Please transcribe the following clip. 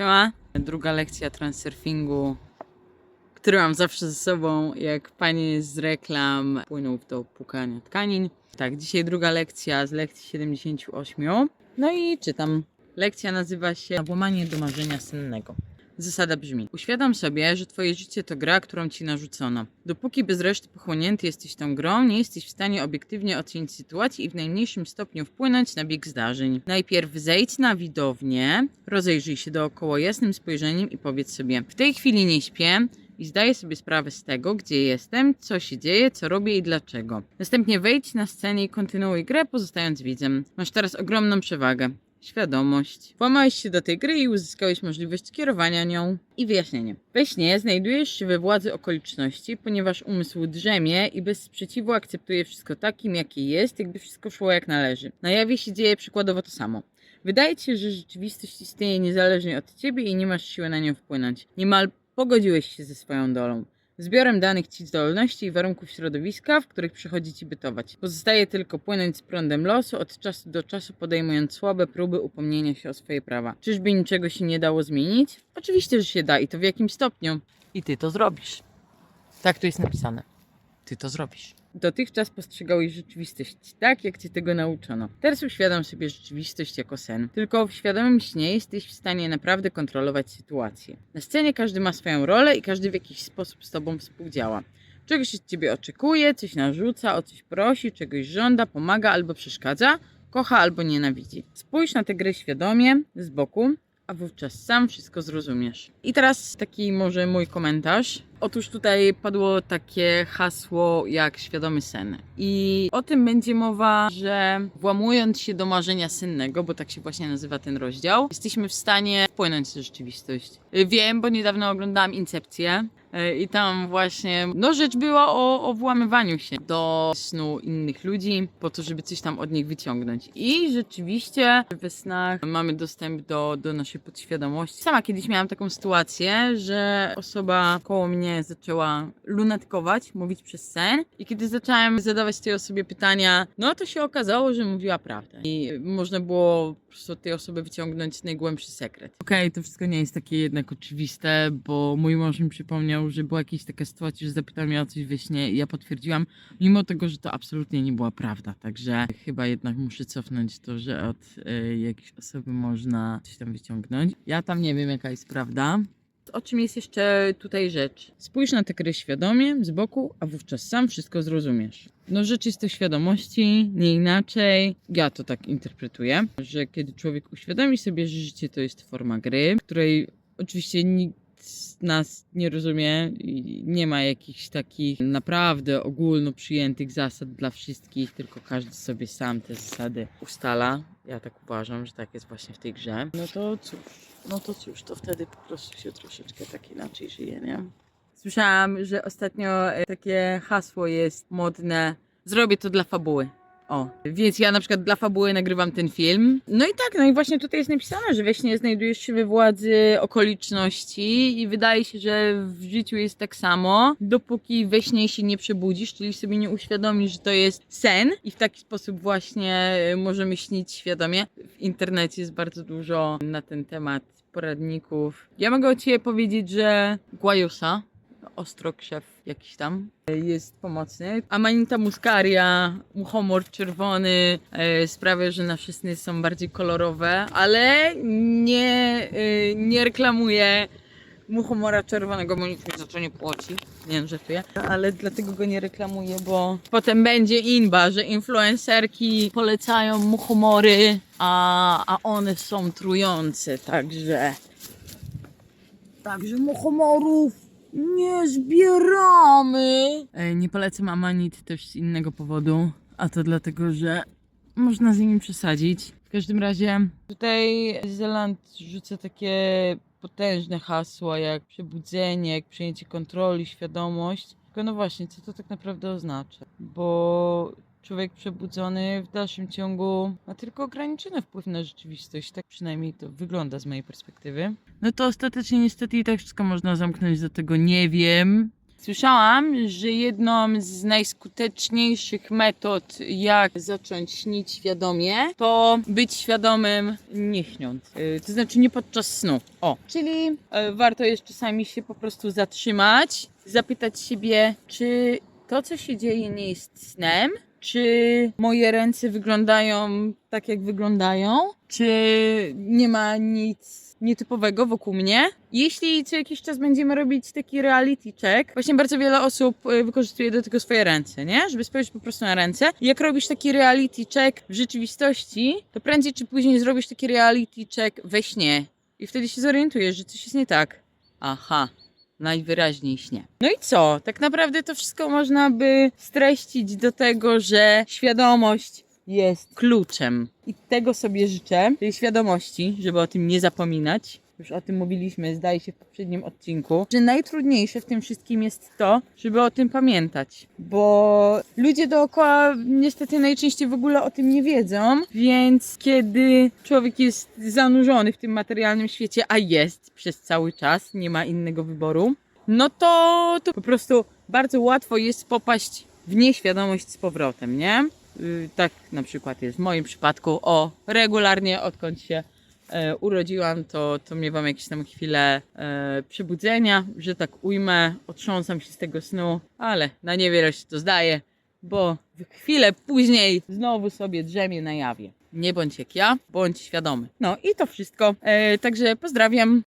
Siema. Druga lekcja transurfingu, który mam zawsze ze sobą, jak panie z reklam płyną do pukania tkanin. Tak, dzisiaj druga lekcja z lekcji 78. No i czytam. Lekcja nazywa się Włamanie do marzenia sennego. Zasada brzmi: Uświadom sobie, że twoje życie to gra, którą ci narzucono. Dopóki bez reszty pochłonięty jesteś tą grą, nie jesteś w stanie obiektywnie ocenić sytuacji i w najmniejszym stopniu wpłynąć na bieg zdarzeń. Najpierw zejdź na widownię, rozejrzyj się dookoła jasnym spojrzeniem i powiedz sobie: W tej chwili nie śpię, i zdaję sobie sprawę z tego, gdzie jestem, co się dzieje, co robię i dlaczego. Następnie wejdź na scenę i kontynuuj grę, pozostając widzem. Masz teraz ogromną przewagę. Świadomość. Włamałeś się do tej gry i uzyskałeś możliwość kierowania nią i wyjaśnienie. We śnie znajdujesz się we władzy okoliczności, ponieważ umysł drzemie i bez sprzeciwu akceptuje wszystko takim, jakie jest, jakby wszystko szło jak należy. Na jawie się dzieje przykładowo to samo. Wydaje ci się, że rzeczywistość istnieje niezależnie od ciebie i nie masz siły na nią wpłynąć. Niemal pogodziłeś się ze swoją dolą. Zbiorem danych ci zdolności i warunków środowiska, w których przychodzi ci bytować. Pozostaje tylko płynąć z prądem losu, od czasu do czasu podejmując słabe próby upomnienia się o swoje prawa. Czyżby niczego się nie dało zmienić? Oczywiście, że się da i to w jakim stopniu. I ty to zrobisz. Tak tu jest napisane. Ty to zrobisz. Dotychczas postrzegałeś rzeczywistość tak, jak cię tego nauczono. Teraz uświadom sobie rzeczywistość jako sen. Tylko w świadomym śnie jesteś w stanie naprawdę kontrolować sytuację. Na scenie każdy ma swoją rolę i każdy w jakiś sposób z tobą współdziała. Czegoś od ciebie oczekuje, coś narzuca, o coś prosi, czegoś żąda, pomaga albo przeszkadza, kocha albo nienawidzi. Spójrz na tę grę świadomie, z boku, a wówczas sam wszystko zrozumiesz. I teraz taki może mój komentarz. Otóż tutaj padło takie hasło jak świadomy sen. I o tym będzie mowa, że włamując się do marzenia sennego, bo tak się właśnie nazywa ten rozdział, jesteśmy w stanie wpłynąć w rzeczywistość. Wiem, bo niedawno oglądałam Incepcję. Y, I tam właśnie, no rzecz była o, o włamywaniu się do snu innych ludzi, po to, żeby coś tam od nich wyciągnąć. I rzeczywiście we snach mamy dostęp do, do naszej podświadomości. Sama kiedyś miałam taką sytuację, że osoba koło mnie zaczęła lunatkować, mówić przez sen. I kiedy zacząłem zadawać tej osobie pytania, no to się okazało, że mówiła prawdę. I można było po prostu od tej osoby wyciągnąć najgłębszy sekret. Okej, to wszystko nie jest takie jednak oczywiste, bo mój mąż mi przypomniał, że była jakaś taka sytuacja, że zapytał mnie o coś we śnie i ja potwierdziłam, mimo tego, że to absolutnie nie była prawda. Także chyba jednak muszę cofnąć to, że od y, jakiejś osoby można coś tam wyciągnąć. Ja tam nie wiem, jaka jest prawda. O czym jest jeszcze tutaj rzecz? Spójrz na tę grę świadomie, z boku, a wówczas sam wszystko zrozumiesz. No rzecz jest to świadomości, nie inaczej. Ja to tak interpretuję, że kiedy człowiek uświadomi sobie, że życie to jest forma gry, której oczywiście nikt z nas nie rozumie i nie ma jakichś takich naprawdę ogólno przyjętych zasad dla wszystkich, tylko każdy sobie sam te zasady ustala. Ja tak uważam, że tak jest właśnie w tej grze. No to cóż, no to cóż, to wtedy po prostu się troszeczkę tak inaczej żyje, nie? Słyszałam, że ostatnio e, takie hasło jest modne. Zrobię to dla fabuły. O, więc ja na przykład dla fabuły nagrywam ten film. No i tak, no i właśnie tutaj jest napisane, że we śnie znajdujesz się we władzy okoliczności i wydaje się, że w życiu jest tak samo, dopóki we śnie się nie przebudzisz, czyli sobie nie uświadomisz, że to jest sen i w taki sposób właśnie e, możemy śnić świadomie. W internecie jest bardzo dużo na ten temat poradników. Ja mogę o Ciebie powiedzieć, że Guajusa, ostrokrzew jakiś tam, jest pomocny. Amanita muscaria, muchomor czerwony e, sprawia, że nasze sny są bardziej kolorowe, ale nie, e, nie reklamuje muchomora czerwonego, bo nikt mi za to nie płaci. Nie wiem, żartuję. Ale dlatego go nie reklamuję, bo potem będzie inba, że influencerki polecają muchomory, a, a one są trujące, także... Także muchomorów nie zbieramy. Ej, nie polecam amanit też z innego powodu, a to dlatego, że można z nimi przesadzić. W każdym razie tutaj Zeland rzuca takie potężne hasła jak przebudzenie, jak przejęcie kontroli, świadomość. Tylko no właśnie, co to tak naprawdę oznacza? Bo człowiek przebudzony w dalszym ciągu ma tylko ograniczony wpływ na rzeczywistość. Tak przynajmniej to wygląda z mojej perspektywy. No to ostatecznie niestety i tak wszystko można zamknąć do tego nie wiem. Słyszałam, że jedną z najskuteczniejszych metod, jak zacząć śnić świadomie, to być świadomym nie śniąc. Yy, To znaczy nie podczas snu. O, czyli e, warto jest czasami się po prostu zatrzymać, zapytać siebie, czy to, co się dzieje, nie jest snem? Czy moje ręce wyglądają tak, jak wyglądają? Czy nie ma nic nietypowego wokół mnie? Jeśli co jakiś czas będziemy robić taki reality check, właśnie bardzo wiele osób y, wykorzystuje do tego swoje ręce, nie? Żeby spojrzeć po prostu na ręce. Jak robisz taki reality check w rzeczywistości, to prędzej czy później zrobisz taki reality check we śnie. I wtedy się zorientujesz, że coś jest nie tak. Aha, najwyraźniej śnie. No i co? Tak naprawdę to wszystko można by streścić do tego, że świadomość jest kluczem. I tego sobie życzę, tej świadomości, żeby o tym nie zapominać. Już o tym mówiliśmy, zdaje się, w poprzednim odcinku, że najtrudniejsze w tym wszystkim jest to, żeby o tym pamiętać, bo ludzie dookoła niestety najczęściej w ogóle o tym nie wiedzą, więc kiedy człowiek jest zanurzony w tym materialnym świecie, a jest przez cały czas, nie ma innego wyboru, no to, to po prostu bardzo łatwo jest popaść w nieświadomość z powrotem, nie? Y, Tak na przykład jest w moim przypadku. O, regularnie odkąd się urodziłam, to, to miewam jakieś tam chwile e, przebudzenia, że tak ujmę, otrząsam się z tego snu, ale na niewiele się to zdaje, bo w chwilę później znowu sobie drzemie na jawie. Nie bądź jak ja, bądź świadomy. No i to wszystko. E, także pozdrawiam.